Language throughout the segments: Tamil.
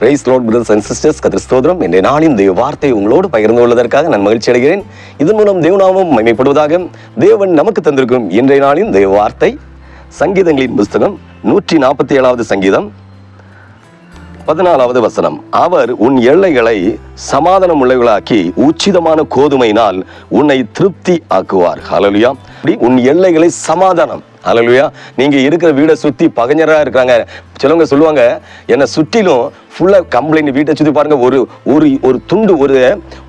Praise lord brothers and sisters கதிர் ஸ்தோத்திரம். நாளின் தேவ வார்த்தை உங்களோடு பகிர்ந்து கொள்வதற்காக நான் மகிழ்ச்சி அடைகிறேன். இதன் மூலம் தேவநாமம் மகிமைப்படுவதாக தேவன் நமக்கு தந்திருக்கும் இன்றைய நாளின் தேவ வார்த்தை. சங்கீதங்களின் புஸ்தகம் நூற்றி நாற்பத்தி ஏழாவது சங்கீதம் பதினாலாவது வசனம். அவர் உன் எல்லைகளை சமாதானம் உள்ளவர்களாக்கி உச்சிதமான கோதுமையினால் உன்னை திருப்தி ஆக்குவார். ஹலலுயா உன் எல்லைகளை சமாதானம். ஹalleluya நீங்க இருக்கிற வீடை சுத்தி பகைஞராக இருக்கிறாங்க. சிலவங்க சொல்லுவாங்க என்னை சுற்றிலும் ஃபுல்லா கம்ப்ளைண்ட் வீட்டை சுத்தி பாருங்க ஒரு ஒரு ஒரு துண்டு ஒரு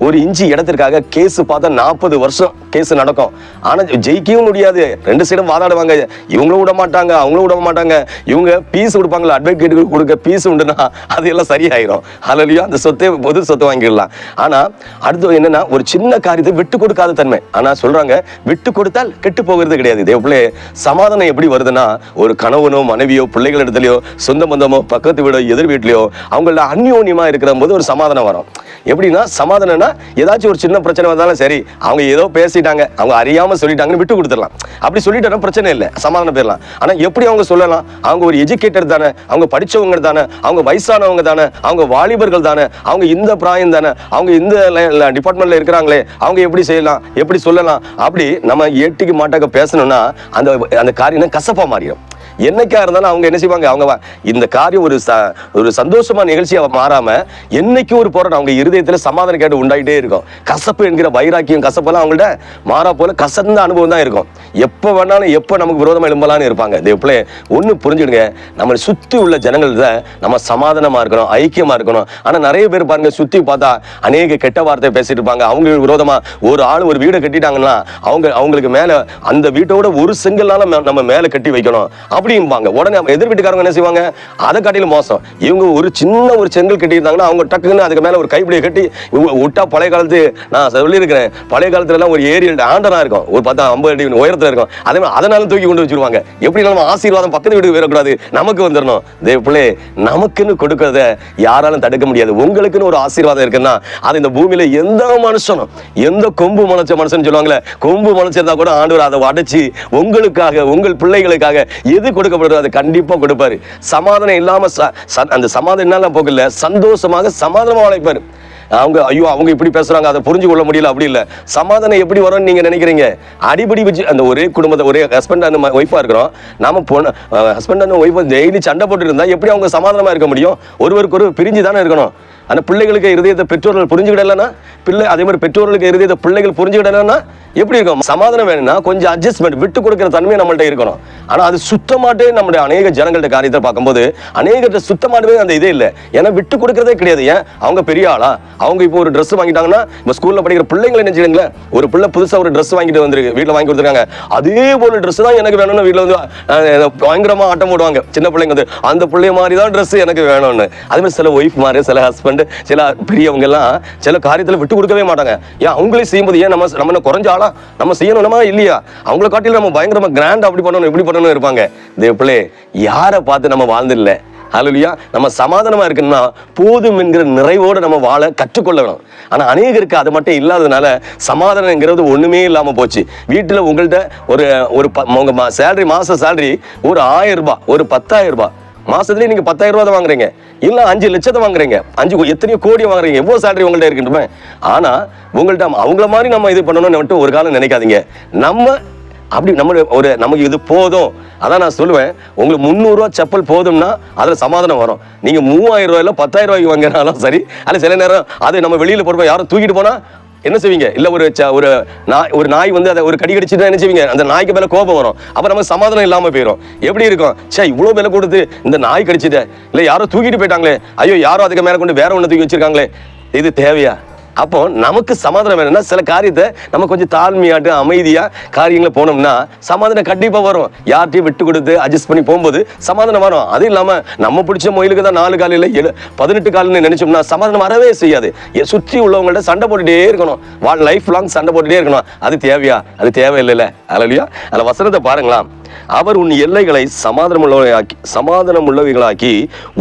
ஒரு இன்ச்சு இடத்திற்காக கேஸ் பார்த்தா நாற்பது வருஷம் கேஸ் நடக்கும். ஆனா ஜெயிக்கவும் முடியாது. ரெண்டு சைடும் வாதாடுவாங்க. இவங்களும் விட மாட்டாங்க அவங்களும் விட மாட்டாங்க. இவங்க பீஸ் கொடுப்பாங்களா? அட்வொகேட்டுக்கு கொடுக்க பீஸ் உண்டுனா அது எல்லாம் சரியாயிரும். அதுலேயும் அந்த சொத்தை பொது சொத்தை வாங்கிடலாம். ஆனா அடுத்து என்னன்னா ஒரு சின்ன காரியத்தை விட்டு கொடுக்காத தன்மை. ஆனா சொல்றாங்க விட்டு கொடுத்தால் கெட்டு போகிறது கிடையாது. இதே போல சமாதானம் எப்படி வருதுன்னா ஒரு கணவனோ மனைவியோ பிள்ளைகள் இடத்துலையோ சொந்த பந்தமோ பக்கத்து வீடோ எதிர் வீட்லையோ அவங்கள அந்யோன்யமாக இருக்கிற போது ஒரு சமாதானம் வரும். எப்படின்னா சமாதானம்னா ஏதாச்சும் ஒரு சின்ன பிரச்சனை வந்தாலும் சரி அவங்க ஏதோ பேசிட்டாங்க அவங்க அறியாமல் சொல்லிட்டாங்கன்னு விட்டு கொடுத்துடலாம். அப்படி சொல்லிட்டா பிரச்சனை இல்லை சமாதானம் போயிடலாம். ஆனால் எப்படி அவங்க சொல்லலாம்? அவங்க ஒரு எஜுகேட்டர் தானே அவங்க படிச்சவங்க தானே அவங்க வயசானவங்க தானே அவங்க வாலிபர்கள் தானே அவங்க இந்த பிராயம் தானே அவங்க இந்த டிபார்ட்மெண்ட்டில் இருக்கிறாங்களே அவங்க எப்படி செய்யலாம் எப்படி சொல்லலாம் அப்படி நம்ம ஏட்டிக்கு மாட்டாக்க பேசணும்னா அந்த அந்த காரியம் கசப்பாக மாறிடும். என்னைக்கா இருந்தாலும் அவங்க என்ன செய்வாங்க? அவங்க இந்த காரியம் ஒரு ச ஒரு சந்தோஷமான நிகழ்ச்சியாக மாறாம என்னைக்கும் ஒரு போராட்டம் அவங்க இருதயத்தில் சமாதான கேட்டு உண்டாயிட்டே இருக்கும். கசப்பு என்கிற வைராக்கியம் கசப்பெல்லாம் அவங்கள்ட்ட மாறா போல கசந்த அனுபவம் தான் இருக்கும். எப்போ வேணாலும் எப்போ நமக்கு விரோதமா எழும்பலான்னு இருப்பாங்க. தேவப்பிள்ளை ஒண்ணு புரிஞ்சுடுங்க. நம்மளை சுத்தி உள்ள ஜனங்கள்ல நம்ம சமாதானமா இருக்கணும் ஐக்கியமா இருக்கணும். ஆனா நிறைய பேர் பாருங்க சுத்தி பார்த்தா அநேக கெட்ட வார்த்தை பேசிட்டு இருப்பாங்க. அவங்களுக்கு விரோதமாக ஒரு ஆள் ஒரு வீடை கட்டிட்டாங்கன்னா அவங்க அவங்களுக்கு மேல அந்த வீட்டோட ஒரு செங்கல்னால மே- நம்ம மேலே கட்டி வைக்கணும். அப்படி அப்படிம்பாங்க உடனே எதிர் வீட்டுக்காரங்க என்ன செய்வாங்க? அதை காட்டிலும் மோசம். இவங்க ஒரு சின்ன ஒரு செங்கல் கட்டியிருந்தாங்கன்னா அவங்க டக்குன்னு அதுக்கு மேலே ஒரு கைப்பிடியை கட்டி விட்டா பழைய காலத்து நான் சொல்லியிருக்கிறேன் பழைய காலத்துல எல்லாம் ஒரு ஏரியல் ஆண்டனா இருக்கும். ஒரு பத்தா ஐம்பது அடி உயரத்தில் இருக்கும். அதே மாதிரி அதனால தூக்கி கொண்டு வச்சிருவாங்க. எப்படி நம்ம ஆசீர்வாதம் பக்கத்து வீட்டுக்கு வரக்கூடாது நமக்கு வந்துடணும். தேவ பிள்ளை நமக்குன்னு கொடுக்கறத யாராலும் தடுக்க முடியாது. உங்களுக்குன்னு ஒரு ஆசீர்வாதம் இருக்குன்னா அது இந்த பூமியில எந்த மனுஷனும் எந்த கொம்பு முளைச்ச மனுஷன் சொல்லுவாங்களே கொம்பு முளைச்சிருந்தா கூட ஆண்டவர் அதை அடைச்சு உங்களுக்காக உங்கள் பிள்ளைகளுக்காக எது கொடுக்கப்படுதோ அதை கண்டிப்பா கொடுப்பாரு. சமாதானம் இல்லாம ச- அந்த சமாதானம் என்னெல்லாம் போகல. சந்தோஷமாக சமாதானமா உழைப்பாரு. அவங்க ஐயோ அவங்க இப்படி பேசுறாங்க அதை புரிஞ்சு கொள்ள முடியல அப்படி இல்ல. சமாதானம் எப்படி வரும்னு நீங்க நினைக்கிறீங்க? அடிப்படி வச்சு அந்த ஒரே குடும்பத்தை ஒரே ஹஸ்பண்ட் அந்த ஒய்ஃபாக இருக்கிறோம். நாம பொண்ணு ஹஸ்பண்ட் அந்த ஒய்ஃபை டெய்லி சண்டை போட்டுருந்தா எப்படி அவங்க சமாதானமா இருக்க முடியும்? ஒருவருக்கு ஒரு பிரிஞ்சு தானே இருக்கணும். ஆனால் பிள்ளைகளுக்கு இருதயத்தை பெற்றோர்கள் புரிஞ்சுக்கிடலன்னா பிள்ளை அதே மாதிரி பெற்றோர்களுக்கு இருதயத்தை பிள்ளைகள் புரிஞ்சுக்கிடலன்னா எப்படி இருக்கும்? சமாதானம் வேணும்னா கொஞ்சம் அட்ஜஸ்ட்மெண்ட் விட்டு கொடுக்கிற தன்மை நம்மள்ட்ட இருக்கணும். ஆனால் அது சுத்தமாட்டே நம்முடைய அநேக ஜனங்கள்ட்ட காரியத்தை பார்க்கும்போது அநேகத்தை சுத்தமாட்டவே அந்த இதே இல்லை. ஏன்னா விட்டு கொடுக்கறதே கிடையாது. ஏன்? அவங்க பெரிய ஆளா? அவங்க இப்போ ஒரு ட்ரெஸ் வாங்கிட்டாங்கன்னா இப்போ ஸ்கூலில் படிக்கிற பிள்ளைங்களை நினைச்சுங்களேன் ஒரு பிள்ளை புதுசாக ஒரு ட்ரெஸ் வாங்கிட்டு வந்துருக்கு வீட்டில் வாங்கி கொடுத்துருக்காங்க. அதே போல ட்ரெஸ் தான் எனக்கு வேணும்னு வீட்டில் வந்து பயங்கரமாக ஆட்டம் போடுவாங்க. சின்ன பிள்ளைங்க வந்து அந்த பிள்ளைய மாதிரி தான் ட்ரெஸ் எனக்கு வேணும்னு. அதே மாதிரி சில ஒய்ஃப் மாதிரி சில ஹஸ்பண்ட் சில பெரியவங்க எல்லாம் சில காரியத்தில் விட்டு கொடுக்கவே மாட்டாங்க. ஏன் அவங்களே செய்யும்போது ஏன் நம்ம நம்ம குறைஞ்ச ஆளா? நம்ம செய்யணுமா இல்லையா? அவங்கள காட்டில நம்ம பயங்கரமா கிராண்ட் அப்படி பண்ணணும் இப்படி பண்ணணும் இருப்பாங்க. தேவப்பிள்ளை யாரை பார்த்து நம்ம வாழ்ந்துடல ஹalleluya நம்ம சமாதானமாக இருக்கணும்னா போதும் என்கிற நிறைவோடு நம்ம வாழ கற்றுக்கொள்ளணும். ஆனால் அநேகருக்கு அது மட்டும் இல்லாததுனால சமாதானங்கிறது ஒன்றுமே இல்லாமல் போச்சு. வீட்டில் உங்கள்கிட்ட ஒரு ஒரு ப- உங்க சேலரி மாத சேலரி ஒரு ஆயிரம் ரூபாய் ஒரு பத்தாயிரம் ரூபாய். மாசத்துலயே நீங்க பத்தாயிரம் ரூபாய் தான் வாங்குறீங்க. இல்ல அஞ்சு லட்சத்தை வாங்குறீங்க. அஞ்சு எத்தனையோ கோடி வாங்குறீங்க. எவ்வளவு சேலரி உங்கள்ட்ட இருக்கட்டுமே ஆனா உங்கள்ட்ட அவங்கள மாதிரி நம்ம இது பண்ணணும்னு மட்டும் ஒரு காலம் நினைக்காதீங்க. நம்ம அப்படி நம்ம ஒரு நமக்கு இது போதும். அதான் நான் சொல்லுவேன். உங்களுக்கு முந்நூறுரூவா செப்பல் போதும்னா அதில் சமாதானம் வரும். நீங்கள் மூவாயிரம் ரூபாயில் பத்தாயிரம் ரூபாய்க்கு வாங்கினாலும் சரி அதில் சில நேரம் அது நம்ம வெளியில் போறப்ப யாரும் தூக்கிட்டு போனால் என்ன செய்வீங்க? இல்ல ஒரு ச- ஒரு நாய் ஒரு நாய் வந்து அதை ஒரு கடி கடிச்சிட்டு என்ன செய்வீங்க? அந்த நாய்க்கு மேல கோபம் வரும். அப்ப நம்ம சமாதானம் இல்லாம போயிடும் எப்படி இருக்கும்? சே இவ்வளவு விலை கொடுத்து இந்த நாய் கடிச்சிட்ட இல்ல யாரோ தூக்கிட்டு போயிட்டாங்களே. ஐயோ யாரோ அதுக்கு மேல கொண்டு வேற ஒண்ணு தூக்கி வச்சிருக்காங்களே. இது தேவையா? அப்போ நமக்கு சமாதானம் வேணும்னா சில காரியத்தை நம்ம கொஞ்சம் தாழ்மையாட்டு அமைதியா காரியங்களை போனோம்னா சமாதானம் கண்டிப்பா வரும். யார்கிட்டயும் விட்டு கொடுத்து அட்ஜஸ்ட் பண்ணி போகும்போது சமாதானம் வரும். அது இல்லாம நம்ம பிடிச்ச மொயிலுக்கு தான் நாலு காலையில் ஏழு பதினெட்டு காலம்னு நினைச்சோம்னா சமாதானம் வரவே செய்யாது. சுற்றி உள்ளவங்கள்ட்ட சண்டை போட்டுட்டே இருக்கணும். வாழ் லைஃப் லாங் சண்டை போட்டுட்டே இருக்கணும். அது தேவையா? அது தேவையில்லைல்ல. அலலியா அதில் வசனத்தை பாருங்களா அவர் உன் எல்லைகளை சமாதானமுள்ளவர்களாக்கி சமாதானமுள்ளவைகளாக்கி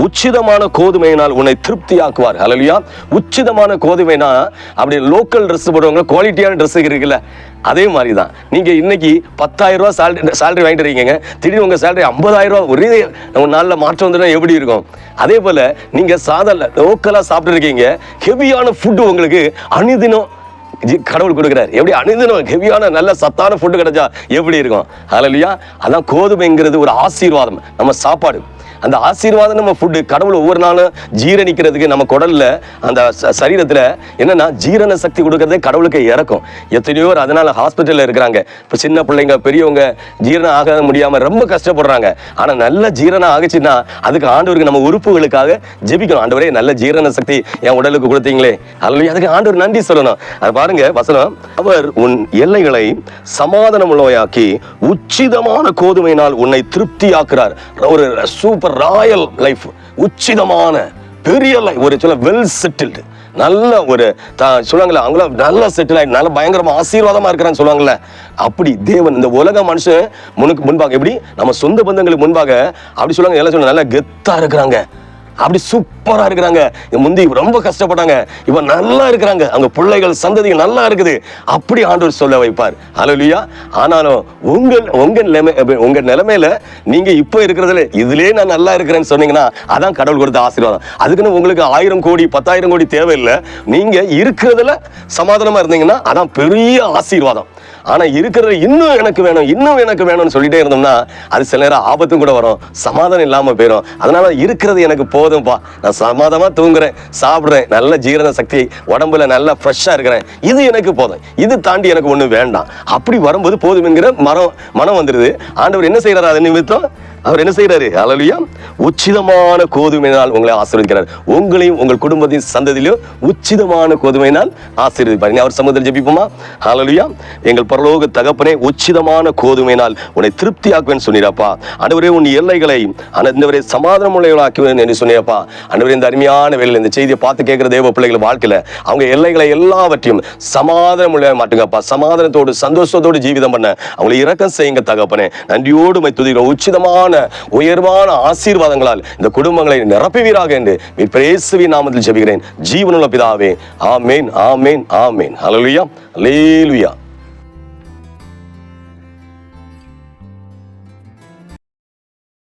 உச்சிதமான கோதுமையினால் உன்னை திருப்தியாக்குவார். அலலியா உச்சிதமான கோதுமைனா அப்படி லோக்கல் ட்ரெஸ் போடுறவங்க குவாலிட்டியான ட்ரெஸ் இருக்குல்ல அதே மாதிரி தான் நீங்க இன்னைக்கு பத்தாயிரம் ரூபா சேலரி சேலரி வாங்கிட்டு இருக்கீங்க திடீர்னு உங்கள் சேலரி ஐம்பதாயிரம் ரூபா ஒரே நம்ம நாளில் மாற்றம் வந்துட்டா எப்படி இருக்கும்? அதே போல நீங்க சாதம் லோக்கலா சாப்பிட்டு இருக்கீங்க ஹெவியான ஃபுட்டு உங்களுக்கு அனுதினம் கடவுள் கொடுக்குறாரு. எப்படி அனுதினம் ஹெவியான நல்ல சத்தான ஃபுட்டு கிடைச்சா எப்படி இருக்கும்? ஹalleluya. அதான் கோதுமைங்கிறது ஒரு ஆசீர்வாதம். நம்ம சாப்பாடு. அந்த ஆசீர்வாதம் நம்ம ஃபுட்டு கடவுள் ஒவ்வொரு நாளும் ஜீரணிக்கிறதுக்கு நம்ம குடல்ல அந்த ச- சரீரத்துல என்னன்னா ஜீரண சக்தி கொடுக்கறதே கடவுளுக்கு இறக்கும். எத்தனையோ பேர் அதனால ஹாஸ்பிட்டல்ல இருக்கிறாங்க. இப்போ சின்ன பிள்ளைங்க பெரியவங்க ஜீரணம் ஆக முடியாம ரொம்ப கஷ்டப்படுறாங்க. ஆனால் நல்ல ஜீரணம் ஆகுச்சுன்னா அதுக்கு ஆண்டவருக்கு நம்ம உறுப்புகளுக்காக ஜெபிக்கணும். ஆண்டவரே நல்ல ஜீரண சக்தி என் உடலுக்கு கொடுத்தீங்களே. அல்ல அதுக்கு ஆண்டவர் நன்றி சொல்லணும். அது பாருங்க வசனம். அவர் உன் எல்லைகளை சமாதானம் உள்ளவையாக்கி உச்சிதமான கோதுமையினால் உன்னை திருப்தியாக்குறார். ஒரு சூப்பர் ராயல் லைஃப் உச்சிதமான பெரிய லைஃப் ஒரு சொல்ல வெல் செட்டில்டு நல்ல ஒரு சொல்லுவாங்களே சொல்லுவாங்கல்ல அவங்கள நல்ல செட்டில் ஆகி நல்ல பயங்கரமாக ஆசீர்வாதமாக இருக்கிறான்னு சொல்லுவாங்கல்ல அப்படி தேவன் இந்த உலக மனுஷன் முனுக்கு முன்பாக எப்படி? நம்ம சொந்த பந்தங்களுக்கு முன்பாக அப்படி சொல்லுவாங்க எல்லாம் சொல்லுவாங்க நல்லா கெத்தாக இருக்கிறாங்க. அப்படி சூப்பராக இருக்கிறாங்க. முந்தி ரொம்ப கஷ்டப்பட்டாங்க. இவன் நல்லா இருக்கிறாங்க. அவங்க பிள்ளைகள் சந்ததிகள் நல்லா இருக்குது. அப்படி ஆண்டவர் சொல்ல வைப்பார். ஹalleluya. ஆனாலும் உங்கள் உங்கள் நிலைமை உங்கள் நிலைமையில நீங்க இப்போ இருக்கிறதுல இதுலேயே நான் நல்லா இருக்கிறேன்னு சொன்னீங்கன்னா அதான் கடவுள் கொடுத்த ஆசீர்வாதம். அதுக்குன்னு உங்களுக்கு ஆயிரம் கோடி பத்தாயிரம் கோடி தேவையில்லை. நீங்க இருக்கிறதுல சமாதானமா இருந்தீங்கன்னா அதான் பெரிய ஆசீர்வாதம். ஆனால் இருக்கிறது இன்னும் எனக்கு வேணும் இன்னும் எனக்கு வேணும்னு சொல்லிட்டே இருந்தோம்னா அது சில நேரம் ஆபத்தும் கூட வரும் சமாதானம் இல்லாமல் போயிடும் அதனால இருக்கிறது எனக்கு போதும்ப்பா நான் சமாதமாக தூங்குறேன் சாப்பிட்றேன் நல்ல ஜீரண சக்தி உடம்புல நல்லா ஃப்ரெஷ்ஷாக இருக்கிறேன். இது எனக்கு போதும். இது தாண்டி எனக்கு ஒன்றும் வேண்டாம். அப்படி வரும்போது போதும் என்கிற மரம் மனம் வந்துடுது ஆண்டவர் என்ன செய்கிறார் அது நிமித்தம்? அவர் என்ன செய்யறாரு அலலுயா உச்சிதமான கோதுமையினால் உங்களை ஆசீர்வதிக்கிறார். உங்களையும் உங்கள் குடும்பத்தின் சந்ததியிலும் உச்சிதமான கோதுமையினால் ஆசீர்வதிப்பார். அவர் சமூகத்தில் ஜெபிப்போமா? அலலுயா எங்கள் பரலோக தகப்பனே உச்சிதமான கோதுமையினால் உன்னை திருப்தியாக்குவேன் சொன்னீரப்பா. அனைவரே உன் எல்லைகளை அனந்தவரே சமாதானம் உள்ளவர்களாக்குவேன் என்று சொன்னீரப்பா. அனைவரே இந்த அருமையான வேலையில் இந்த செய்தியை பார்த்து கேட்கிற தேவ பிள்ளைகள் வாழ்க்கையில் அவங்க எல்லைகளை எல்லாவற்றையும் சமாதானம் உள்ள மாட்டுங்கப்பா. சமாதானத்தோடு சந்தோஷத்தோடு ஜீவிதம் பண்ண அவங்களை இரக்கம் செய்யுங்க தகப்பனே. நன்றியோடு மை துதிக்கிறோம். உச்சிதமான உயர்வான ஆசீர்வாதங்களால் இந்த குடும்பங்களை நிரப்புவீராக என்று பிரேசுவி நாமத்தில் ஜெபிக்கிறேன். ஜீவனுள்ள பிதாவே ஆமேன் ஆமேன் ஆமேன். அலலுயா லேலுயா